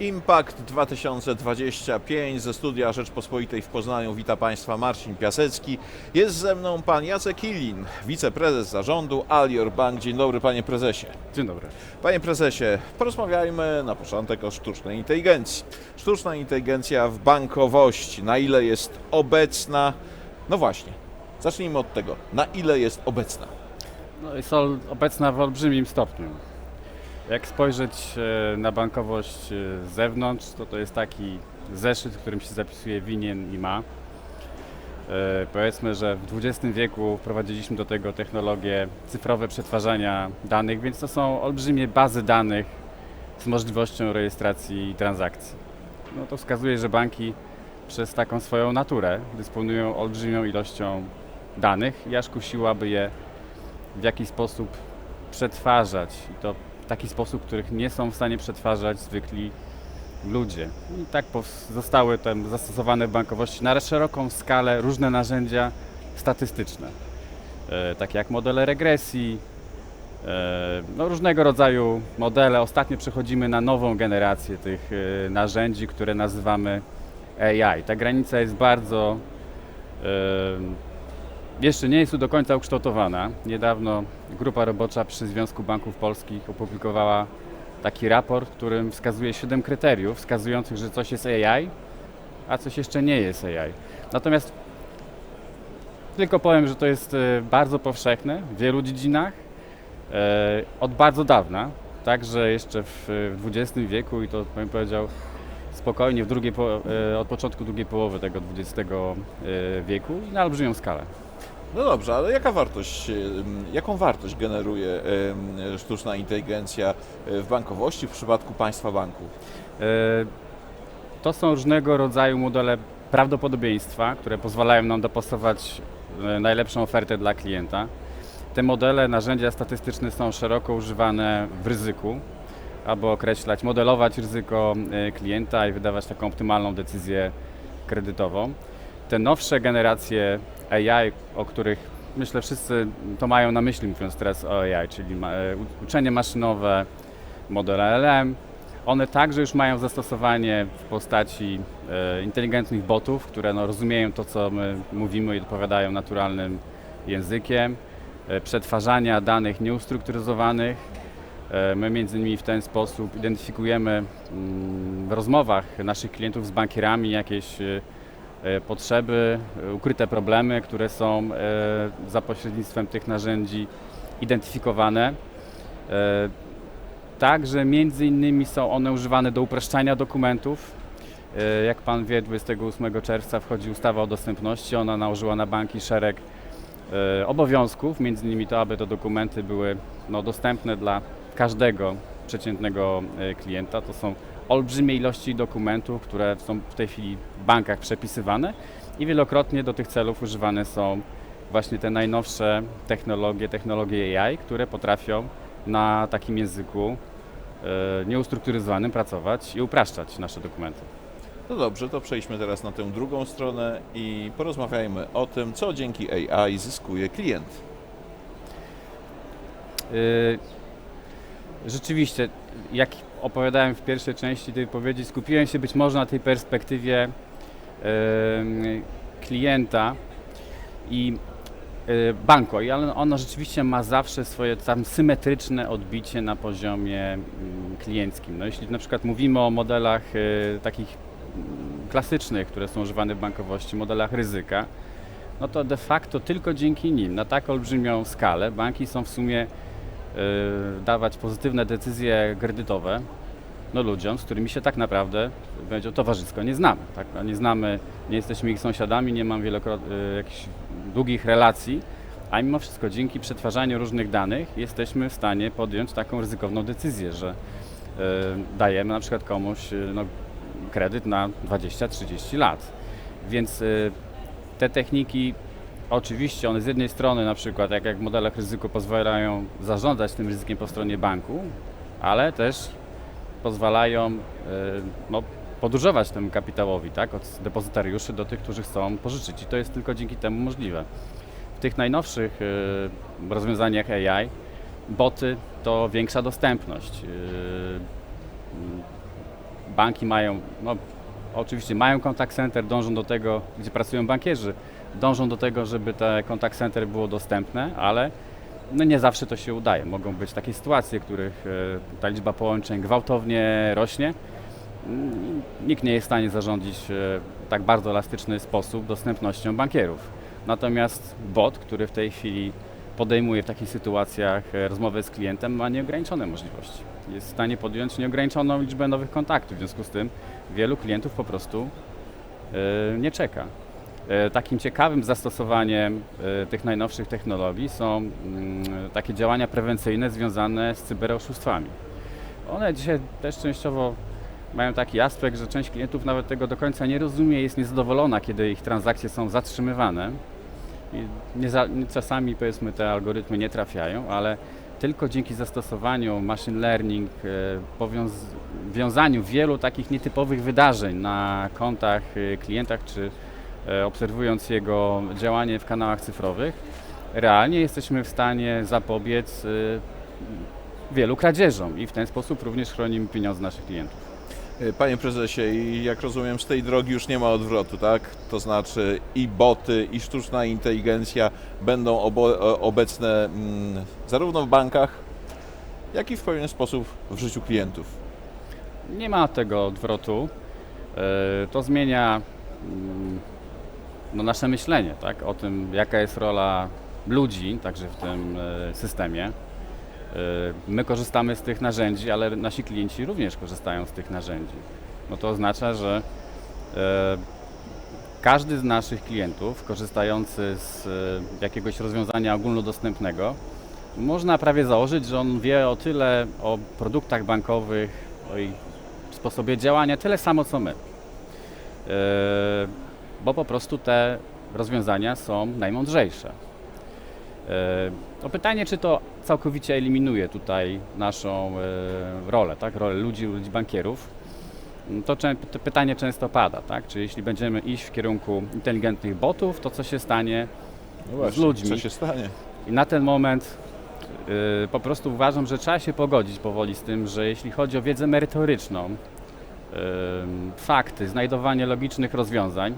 Impact 2025 ze studia Rzeczpospolitej w Poznaniu. Wita Państwa Marcin Piasecki. Jest ze mną Pan Jacek Ilin, wiceprezes zarządu Alior Bank. Dzień dobry Panie Prezesie. Dzień dobry. Panie Prezesie, porozmawiajmy na początek o sztucznej inteligencji. Sztuczna inteligencja w bankowości. Na ile jest obecna? No właśnie, zacznijmy od tego. Na ile jest obecna? No jest obecna w olbrzymim stopniu. Jak spojrzeć e, na bankowość e, z zewnątrz, to to jest taki zeszyt, w którym się zapisuje winien i ma. E, Powiedzmy, że w XX wieku wprowadziliśmy do tego technologie cyfrowe przetwarzania danych, więc to są olbrzymie bazy danych z możliwością rejestracji transakcji. No to wskazuje, że banki przez taką swoją naturę dysponują olbrzymią ilością danych i aż kusiłaby je w jakiś sposób przetwarzać i to taki sposób, których nie są w stanie przetwarzać zwykli ludzie. I tak zostały tam zastosowane w bankowości na szeroką skalę różne narzędzia statystyczne, e, takie jak modele regresji, e, no, różnego rodzaju modele. Ostatnio przechodzimy na nową generację tych e, narzędzi, które nazywamy AI. Ta granica jest bardzo jeszcze nie jest tu do końca ukształtowana. Niedawno grupa robocza przy Związku Banków Polskich opublikowała taki raport, w którym wskazuje 7 kryteriów wskazujących, że coś jest AI, a coś jeszcze nie jest AI. Natomiast tylko powiem, że to jest e, bardzo powszechne w wielu dziedzinach e, od bardzo dawna, także jeszcze w, XX wieku i to bym powiedział spokojnie w drugiej e, od początku drugiej połowy tego XX wieku i na olbrzymią skalę. No dobrze, ale jaka wartość, ym, jaką wartość generuje ym, sztuczna inteligencja y, w bankowości w przypadku Państwa banku? E, To są różnego rodzaju modele prawdopodobieństwa, które pozwalają nam dopasować e, najlepszą ofertę dla klienta. Te modele, narzędzia statystyczne są szeroko używane w ryzyku, aby określać, modelować ryzyko e, klienta i wydawać taką optymalną decyzję kredytową. Te nowsze generacje AI, o których myślę wszyscy to mają na myśli, mówiąc teraz o AI, czyli e, uczenie maszynowe, modele LM, one także już mają zastosowanie w postaci e, inteligentnych botów, które no, rozumieją to, co my mówimy i odpowiadają naturalnym językiem, e, przetwarzania danych nieustrukturyzowanych. My między innymi w ten sposób identyfikujemy mm, w rozmowach naszych klientów z bankierami jakieś potrzeby, e, ukryte problemy, które są e, za pośrednictwem tych narzędzi identyfikowane. E, Także między innymi są one używane do upraszczania dokumentów. E, Jak Pan wie, 28 czerwca wchodzi ustawa o dostępności. Ona nałożyła na banki szereg e, obowiązków, między innymi to, aby te dokumenty były no, dostępne dla każdego przeciętnego e, klienta. To są olbrzymie ilości dokumentów, które są w tej chwili w bankach przepisywane i wielokrotnie do tych celów używane są właśnie te najnowsze technologie, technologie AI, które potrafią na takim języku e, nieustrukturyzowanym pracować i upraszczać nasze dokumenty. No dobrze, to przejdźmy teraz na tę drugą stronę i porozmawiajmy o tym, co dzięki AI zyskuje klient. Y, Rzeczywiście, jak opowiadałem w pierwszej części tej wypowiedzi, skupiłem się być może na tej perspektywie klienta i y, banku, ale ono rzeczywiście ma zawsze swoje tam symetryczne odbicie na poziomie mm, klienckim. No, jeśli na przykład mówimy o modelach y, takich mm, klasycznych, które są używane w bankowości, modelach ryzyka, no to de facto tylko dzięki nim na tak olbrzymią skalę banki są w sumie y, dawać pozytywne decyzje kredytowe no, ludziom, z którymi się tak naprawdę będzie towarzysko nie znamy. Tak? Nie znamy, nie jesteśmy ich sąsiadami, nie mam wielokrotnie jakichś długich relacji, a mimo wszystko dzięki przetwarzaniu różnych danych jesteśmy w stanie podjąć taką ryzykowną decyzję, że y, dajemy na przykład komuś y, no, kredyt na 20-30 lat. Więc y, te techniki Oczywiście one z jednej strony na przykład jak, jak w modelach ryzyku pozwalają zarządzać tym ryzykiem po stronie banku, ale też pozwalają e, no, podróżować temu kapitałowi, tak, od depozytariuszy do tych, którzy chcą pożyczyć i to jest tylko dzięki temu możliwe. W tych najnowszych e, rozwiązaniach AI boty to większa dostępność. E, banki mają, no, oczywiście mają contact center, dążą do tego, gdzie pracują bankierzy, dążą do tego, żeby te contact center było dostępne, ale no nie zawsze to się udaje. Mogą być takie sytuacje, w których e, ta liczba połączeń gwałtownie rośnie. Mm, Nikt nie jest w stanie zarządzić e, w tak bardzo elastyczny sposób dostępnością bankierów. Natomiast bot, który w tej chwili podejmuje w takich sytuacjach e, rozmowę z klientem, ma nieograniczone możliwości. Jest w stanie podjąć nieograniczoną liczbę nowych kontaktów. W związku z tym wielu klientów po prostu e, nie czeka. E, Takim ciekawym zastosowaniem e, tych najnowszych technologii są mm, takie działania prewencyjne związane z cyberoszustwami. One dzisiaj też częściowo mają taki aspekt, że część klientów nawet tego do końca nie rozumie, jest niezadowolona, kiedy ich transakcje są zatrzymywane. I za, czasami powiedzmy te algorytmy nie trafiają, ale tylko dzięki zastosowaniu machine learning, e, powiąz- wiązaniu wielu takich nietypowych wydarzeń na kontach klientach, czy obserwując jego działanie w kanałach cyfrowych, realnie jesteśmy w stanie zapobiec e, wielu kradzieżom i w ten sposób również chronimy pieniądze naszych klientów. E, Panie prezesie, jak rozumiem, z tej drogi już nie ma odwrotu, tak? To znaczy i boty, i sztuczna inteligencja będą obecne mm, zarówno w bankach, jak i w pewien sposób w życiu klientów. Nie ma tego odwrotu. E, To zmienia mm, no, nasze myślenie tak? o tym, jaka jest rola ludzi, także w tym e, systemie. E, My korzystamy z tych narzędzi, ale nasi klienci również korzystają z tych narzędzi. No to oznacza, że e, każdy z naszych klientów korzystający z jakiegoś rozwiązania ogólnodostępnego można prawie założyć, że on wie o tyle o produktach bankowych, o ich sposobie działania, tyle samo co my. Bo po prostu te rozwiązania są najmądrzejsze. Yy, O pytanie, czy to całkowicie eliminuje tutaj naszą yy, rolę, tak? rolę ludzi, ludzi bankierów, to, to pytanie często pada, tak? Czy jeśli będziemy iść w kierunku inteligentnych botów, to co się stanie No z ludźmi? Co się stanie? I na ten moment y, po prostu uważam, że trzeba się pogodzić powoli z tym, że jeśli chodzi o wiedzę merytoryczną, fakty, znajdowanie logicznych rozwiązań,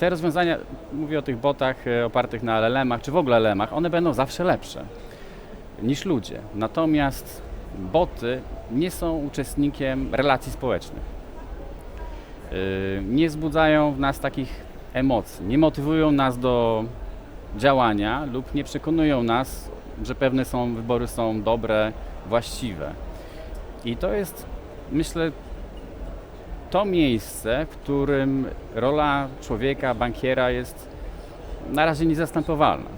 te rozwiązania, mówię o tych botach y, opartych na LLM-ach, czy w ogóle LLM-ach, one będą zawsze lepsze niż ludzie. Natomiast boty nie są uczestnikiem relacji społecznych. Y, Nie wzbudzają w nas takich emocji, nie motywują nas do działania lub nie przekonują nas, że pewne są wybory są dobre, właściwe. I to jest, myślę, to miejsce, w którym rola człowieka, bankiera jest na razie niezastępowalna.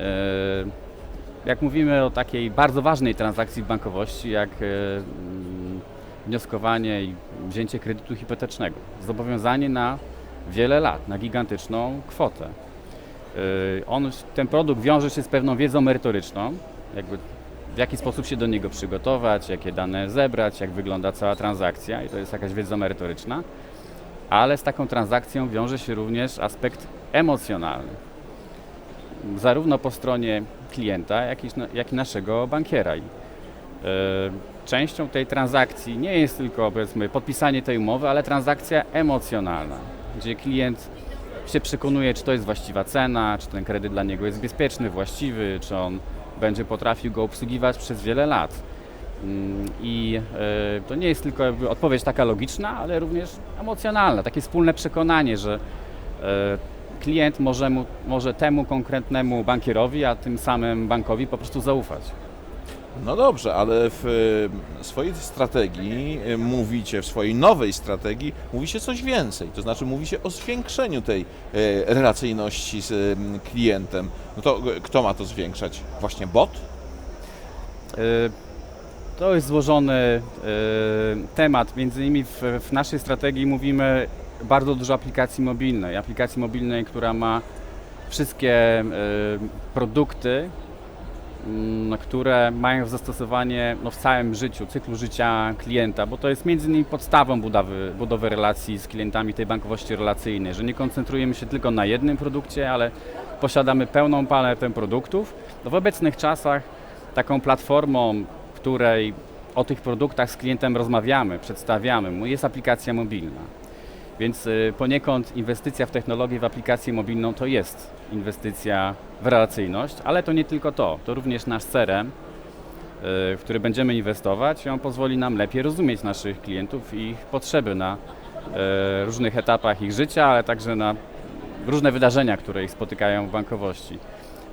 E, Jak mówimy o takiej bardzo ważnej transakcji w bankowości, jak e, mm, wnioskowanie i wzięcie kredytu hipotecznego, zobowiązanie na wiele lat, na gigantyczną kwotę. Y, On, ten produkt wiąże się z pewną wiedzą merytoryczną, jakby w jaki sposób się do niego przygotować, jakie dane zebrać, jak wygląda cała transakcja i to jest jakaś wiedza merytoryczna, ale z taką transakcją wiąże się również aspekt emocjonalny. Zarówno po stronie klienta, jak i, jak i naszego bankiera. I, y, częścią tej transakcji nie jest tylko powiedzmy podpisanie tej umowy, ale transakcja emocjonalna, gdzie klient się przekonuje, czy to jest właściwa cena, czy ten kredyt dla niego jest bezpieczny, właściwy, czy on będzie potrafił go obsługiwać przez wiele lat. Mm, I e, to nie jest tylko odpowiedź taka logiczna, ale również emocjonalna, takie wspólne przekonanie, że e, klient może, mu, może temu konkretnemu bankierowi, a tym samym bankowi po prostu zaufać. No dobrze, ale w e, swojej strategii e, mówicie, w swojej nowej strategii mówicie coś więcej. To znaczy mówicie o zwiększeniu tej e, relacyjności z em, klientem. No to kto ma to zwiększać? Właśnie bot? To jest złożony temat. Między innymi w, w naszej strategii mówimy bardzo dużo aplikacji mobilnej. Aplikacji mobilnej, która ma wszystkie produkty, które mają zastosowanie no, w całym życiu, cyklu życia klienta, bo to jest między innymi podstawą budowy, budowy relacji z klientami tej bankowości relacyjnej, że nie koncentrujemy się tylko na jednym produkcie, ale posiadamy pełną paletę produktów. No, w obecnych czasach taką platformą, której o tych produktach z klientem rozmawiamy, przedstawiamy mu, jest aplikacja mobilna. Więc y, poniekąd inwestycja w technologię, w aplikację mobilną to jest inwestycja w relacyjność, ale to nie tylko to, to również nasz CRM, y, w który będziemy inwestować on pozwoli nam lepiej rozumieć naszych klientów i ich potrzeby na y, różnych etapach ich życia, ale także na różne wydarzenia, które ich spotykają w bankowości.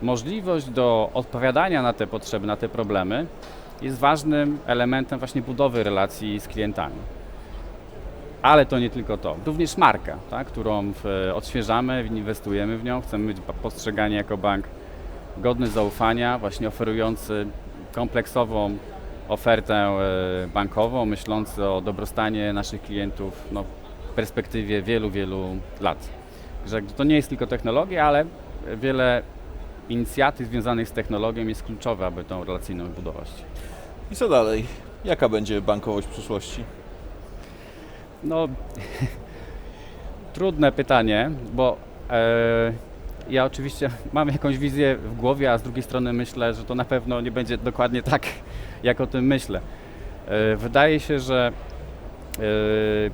Możliwość do odpowiadania na te potrzeby, na te problemy jest ważnym elementem właśnie budowy relacji z klientami. Ale to nie tylko to. Również marka, tak, którą w, odświeżamy, inwestujemy w nią. Chcemy być postrzegani jako bank godny zaufania, właśnie oferujący kompleksową ofertę e, bankową, myślący o dobrostanie naszych klientów no, w perspektywie wielu, wielu lat. Że to nie jest tylko technologia, ale wiele inicjatyw związanych z technologią jest kluczowe, aby tą relacyjną budować. I co dalej? Jaka będzie bankowość przyszłości? No, trudne pytanie, bo e, ja oczywiście mam jakąś wizję w głowie, a z drugiej strony myślę, że to na pewno nie będzie dokładnie tak, jak o tym myślę. E, wydaje się, że e,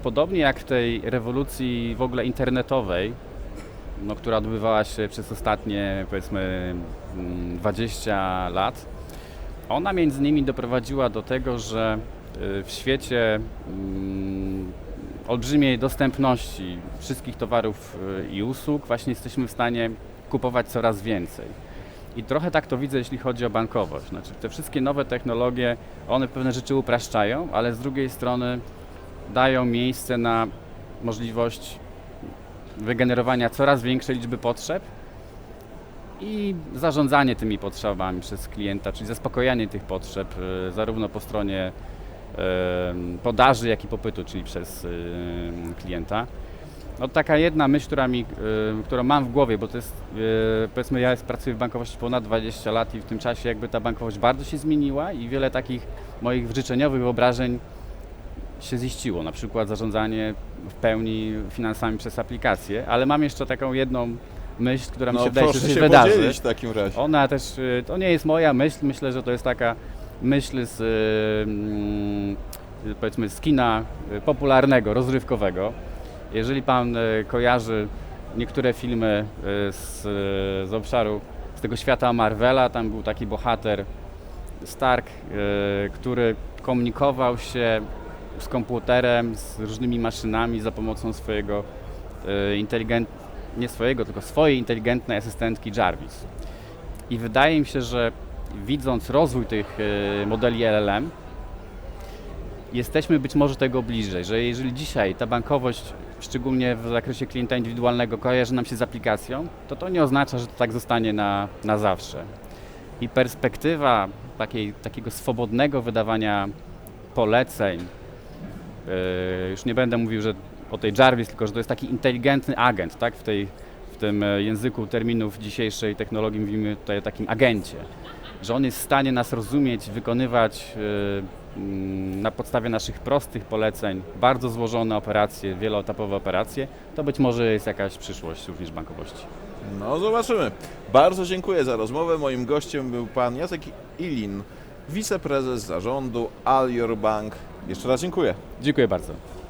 podobnie jak w tej rewolucji w ogóle internetowej, no, która odbywała się przez ostatnie powiedzmy mm, 20 lat, ona między innymi doprowadziła do tego, że y, w świecie mm, olbrzymiej dostępności wszystkich towarów y, i usług właśnie jesteśmy w stanie kupować coraz więcej. I trochę tak to widzę, jeśli chodzi o bankowość. Znaczy, te wszystkie nowe technologie, one pewne rzeczy upraszczają, ale z drugiej strony dają miejsce na możliwość wygenerowania coraz większej liczby potrzeb i zarządzanie tymi potrzebami przez klienta, czyli zaspokojanie tych potrzeb y, zarówno po stronie podaży, jak i popytu, czyli przez klienta. No taka jedna myśl, która mi, którą mam w głowie, bo to jest, y, powiedzmy, ja pracuję w bankowości ponad 20 lat i w tym czasie jakby ta bankowość bardzo się zmieniła i wiele takich moich życzeniowych wyobrażeń się ziściło, na przykład zarządzanie w pełni finansami przez aplikację, ale mam jeszcze taką jedną myśl, która mi się No wydaje, że się, się wydarzy. w takim razie. Ona też, y, to nie jest moja myśl, myślę, że to jest taka myśl z, powiedzmy, z kina y, popularnego, rozrywkowego. Jeżeli Pan y, kojarzy niektóre filmy y, z, z obszaru, z tego świata Marvela, tam był taki bohater Stark, który komunikował się z komputerem, z różnymi maszynami za pomocą swojego inteligent, nie swojego, tylko swojej inteligentnej asystentki Jarvis. I wydaje mi się, że widząc rozwój tych y, modeli LLM, jesteśmy być może tego bliżej, że jeżeli dzisiaj ta bankowość, szczególnie w zakresie klienta indywidualnego, kojarzy nam się z aplikacją, to to nie oznacza, że to tak zostanie na, na zawsze. I perspektywa takiej, takiego swobodnego wydawania poleceń, yy, już nie będę mówił, że o tej Jarvis, tylko że to jest taki inteligentny agent, tak? W, tej, w tym e, języku terminów dzisiejszej technologii mówimy tutaj o takim agencie, że on jest w stanie nas rozumieć, wykonywać yy, mm, na podstawie naszych prostych poleceń bardzo złożone operacje, wieloetapowe operacje, to być może jest jakaś przyszłość również bankowości. No zobaczymy. Bardzo dziękuję za rozmowę. Moim gościem był pan Jacek Ilin, wiceprezes zarządu All Your Bank. Jeszcze raz dziękuję. Dziękuję bardzo.